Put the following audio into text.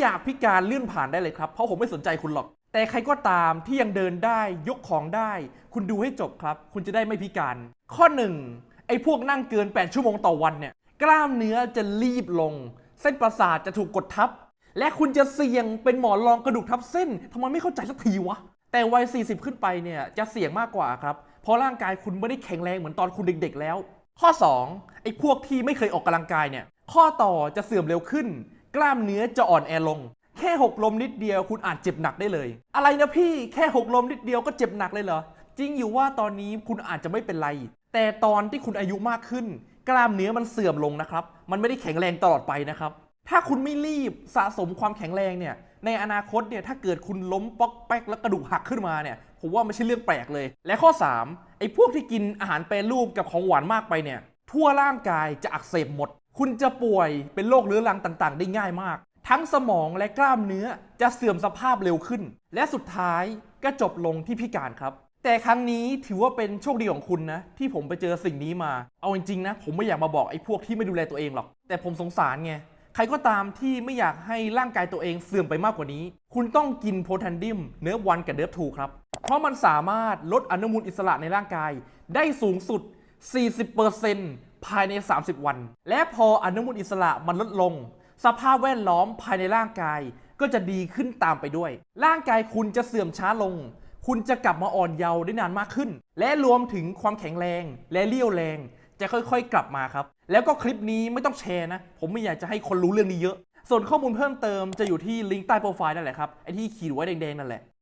อยากพิการเลื่อนผ่านได้เลยครับ เพราะผมไม่สนใจคุณหรอก แต่ใครก็ตามที่ยังเดินได้ยกของได้ คุณดูให้จบครับ คุณจะได้ไม่พิการ ข้อ 1 ไอ้พวกนั่งเกิน 8 ชั่วโมงต่อวันเนี่ยกล้ามเนื้อจะรีบลง เส้นประสาทจะถูกกดทับ และคุณจะเสี่ยงเป็นหมอนรองกระดูกทับเส้นทำไมไม่เข้าใจสักทีวะแต่วัย 40 ขึ้นไปเนี่ยจะเสี่ยงมากกว่าครับเพราะร่างกายคุณไม่ได้แข็งแรงเหมือนตอนคุณเด็ก ๆ แล้ว ข้อ 2 ไอ้พวกที่ไม่เคยออกกำลังกายเนี่ยข้อต่อจะเสื่อมเร็วขึ้น กล้ามเนื้อจะอ่อนแอลง แค่หกลมนิดเดียวคุณอาจเจ็บหนักได้เลย อะไรนะพี่แค่หกลมนิดเดียวก็เจ็บหนักเลยเหรอ จริงอยู่ว่าตอนนี้คุณอาจจะไม่เป็นไร แต่ตอนที่คุณอายุมากขึ้น กล้ามเนื้อมันเสื่อมลงนะครับ มันไม่ได้แข็งแรงตลอดไปนะครับ ถ้าคุณไม่รีบสะสมความแข็งแรงเนี่ย ในอนาคตเนี่ยถ้าเกิดคุณล้มป๊อกแป๊กแล้วกระดูกหักขึ้นมาเนี่ยผมว่าไม่ใช่เรื่องแปลกเลย และข้อ 3ไอ้พวกที่กินอาหารแปรรูปกับของหวานมากไปเนี่ยทั่วร่างกายจะอักเสบหมด คุณจะป่วยเป็นโรคเรื้อรังต่างๆ ได้ง่ายมาก ทั้งสมองและกล้ามเนื้อจะเสื่อมสภาพเร็วขึ้น และสุดท้ายก็จบลงที่พิการครับ แต่ครั้งนี้ถือว่าเป็นโชคดีของคุณนะ ที่ผมไปเจอสิ่งนี้มา เอาจริงๆนะ ผมไม่อยากมาบอกไอ้พวกที่ไม่ดูแลตัวเองหรอก แต่ผมสงสารไงใครก็ตามที่ไม่อยากให้ร่างกายตัวเองเสื่อมไปมากกว่านี้ คุณต้องกินโพแทนดิมเนื้อวันกับเนื้อทูครับ เพราะมันสามารถลดอนุมูลอิสระในร่างกายได้สูงสุด 40% ภายใน 30 วัน และพออนุมูลอิสระมันลดลง สภาพแวดล้อมภายในร่างกายก็จะดีขึ้นตามไปด้วย ร่างกายคุณจะเสื่อมช้าลง คุณจะกลับมาอ่อนเยาว์ได้นานมากขึ้น และรวมถึงความแข็งแรงและเรี่ยวแรง จะค่อยๆ กลับมาครับ แล้วก็คลิปนี้ไม่ต้องแชร์นะ ผมไม่อยากจะให้คนรู้เรื่องนี้เยอะ ส่วนข้อมูลเพิ่มเติมจะอยู่ที่ลิงก์ใต้โปรไฟล์นั่นแหละครับไอที่ขีดไว้แดงๆนั่นแหละ